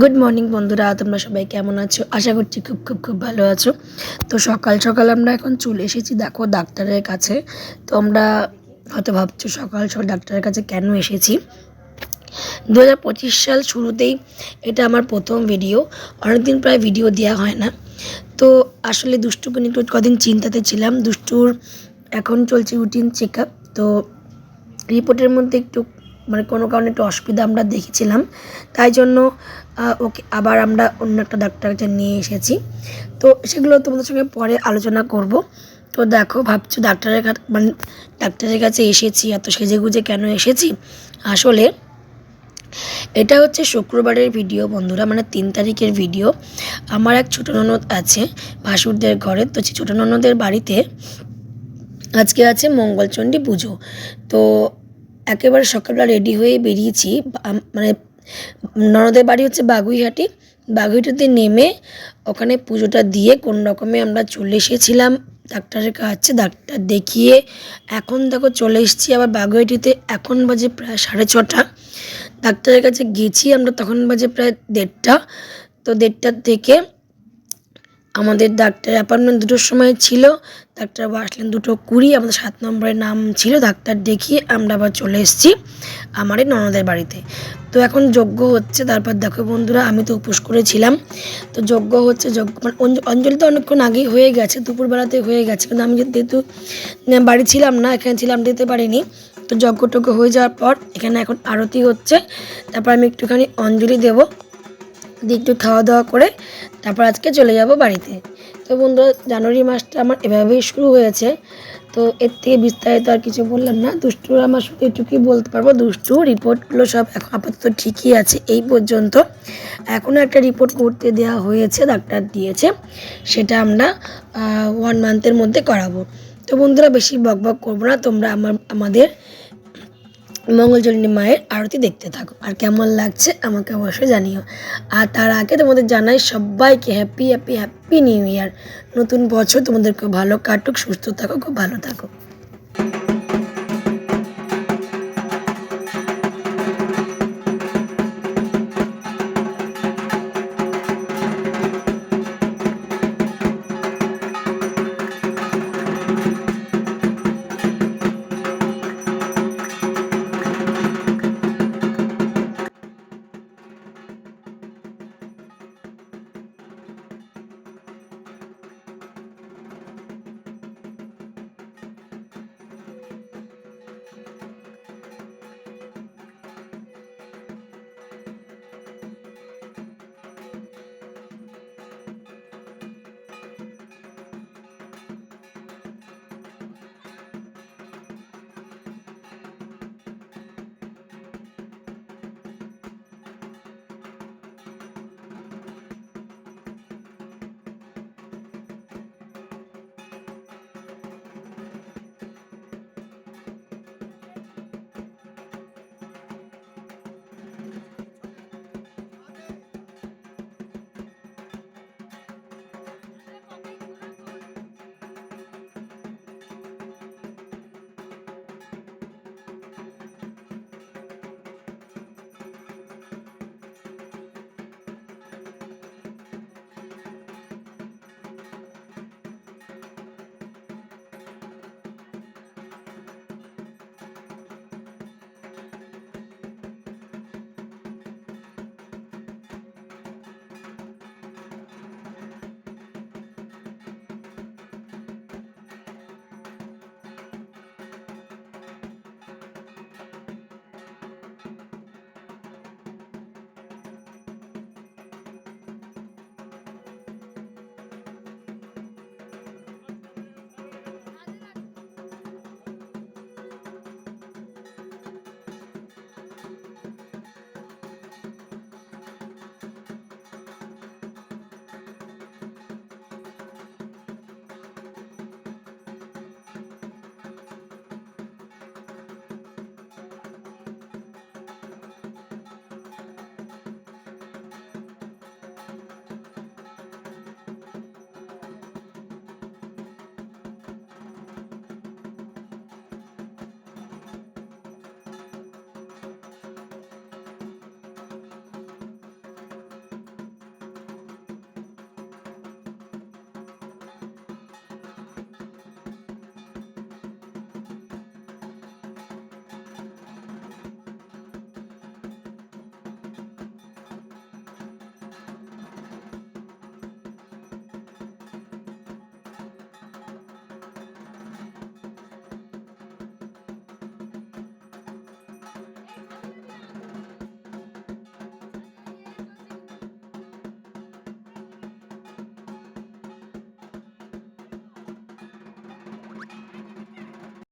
Good morning বন্ধুরা। তোমরা সবাই কেমন আছো? আশা করছি খুব খুব খুব ভালো আছো। তো সকাল সকাল আমরা এখন চলে এসেছি, দেখো, ডাক্তারের কাছে। তো আমরা হয়তো ভাবছ, সকাল সকাল ডাক্তারের কাছে কেন এসেছি? দু হাজার পঁচিশ সাল শুরুতেই এটা আমার প্রথম ভিডিও অনেকদিন প্রায় ভিডিও দেওয়া হয় না। তো আসলে দুষ্টুকে নিয়ে একটু কদিন চিন্তাতে ছিলাম। দুষ্টুর এখন চলছে রুটিন চেক আপ তো রিপোর্টের মধ্যে একটু মানে কোনো কারণে একটু অসুবিধা আমরা দেখেছিলাম। তাই জন্য ওকে আবার আমরা অন্য একটা ডাক্তার কাছে নিয়ে এসেছি। তো সেগুলো তোমাদের সঙ্গে পরে আলোচনা করব। তো দেখো, ভাবছ ডাক্তারের কাছে মানে ডাক্তারের কাছে এসেছি, এত সেজে গুজে কেন এসেছি? আসলে এটা হচ্ছে শুক্রবারের ভিডিও বন্ধুরা মানে তিন তারিখের ভিডিও। আমার এক ছোটো ননদ আছে ভাসুরদের ঘরে, তো ছোটো ননদের বাড়িতে আজকে আছে মঙ্গলচণ্ডী পুজো। তো একেবারে সকালবেলা রেডি হয়ে বেরিয়েছি। মানে ননদের বাড়ি হচ্ছে বাগুইহাটি। বাগুইহাটিতে নেমে ওখানে পুজোটা দিয়ে কোন রকমে আমরা চলে এসেছিলাম। ডাক্তারের কাছে ডাক্তার দেখিয়ে এখন দেখো চলে এসেছি আবার বাগুইহাটিতে। এখন বাজে প্রায় সাড়ে ছটা। ডাক্তারের কাছে গেছি আমরা, তখন বাজে প্রায় দেড়টা। তো দেড়টার থেকে আমাদের ডাক্তার অ্যাপয়েন্টমেন্ট দুটোর সময় ছিল। ডাক্তার আসলেন দুটো কুড়ি, আমাদের সাত নম্বরের নাম ছিল। ডাক্তার দেখিয়ে আমরা আবার চলে এসেছি আমার এই ননদের বাড়িতে। তো এখন যজ্ঞ হচ্ছে, তারপর দেখো বন্ধুরা, আমি তো উপোস করেছিলাম। তো যজ্ঞ হচ্ছে, যজ্ঞ মানে অঞ্জ- অঞ্জলি তো অনেকক্ষণ আগেই হয়ে গেছে দুপুরবেলাতে হয়ে গেছে। কিন্তু আমি যেহেতু বাড়ি ছিলাম না, এখানে ছিলাম দিতে পারিনি। তো যজ্ঞ টজ্ঞ হয়ে যাওয়ার পর এখানে এখন আরতি হচ্ছে। তারপর আমি একটুখানি অঞ্জলি দেবো। দিয়ে একটু খাওয়া দাওয়া করে তারপর আজকে চলে যাব বাড়িতে। তো বন্ধুরা, জানুয়ারি মাসটা আমার এভাবেই শুরু হয়েছে। তো এর থেকে বিস্তারিত আর কিছু বললাম না। দুষ্টুর আমার শুধু এটুকুই বলতে পারব। দুষ্টু রিপোর্টগুলো সব এখন আপাতত ঠিকই আছে এই পর্যন্ত। এখনও একটা রিপোর্ট করতে দেওয়া হয়েছে, ডাক্তার দিয়েছে। সেটা আমরা ওয়ান মান্থের মধ্যে করাবো। তো বন্ধুরা, বেশি বক বক করব না। তোমরা আমার, আমাদের মঙ্গলচণ্ডী মায়ের আরতি দেখতে থাকো। আর কেমন লাগছে আমাকে অবশ্যই জানিও। আর তার আগে তোমাদের জানাই সবাইকে happy happy happy new year নতুন বছর তোমাদের খুব ভালো কাটুক, সুস্থ থাকো খুব ভালো থাকো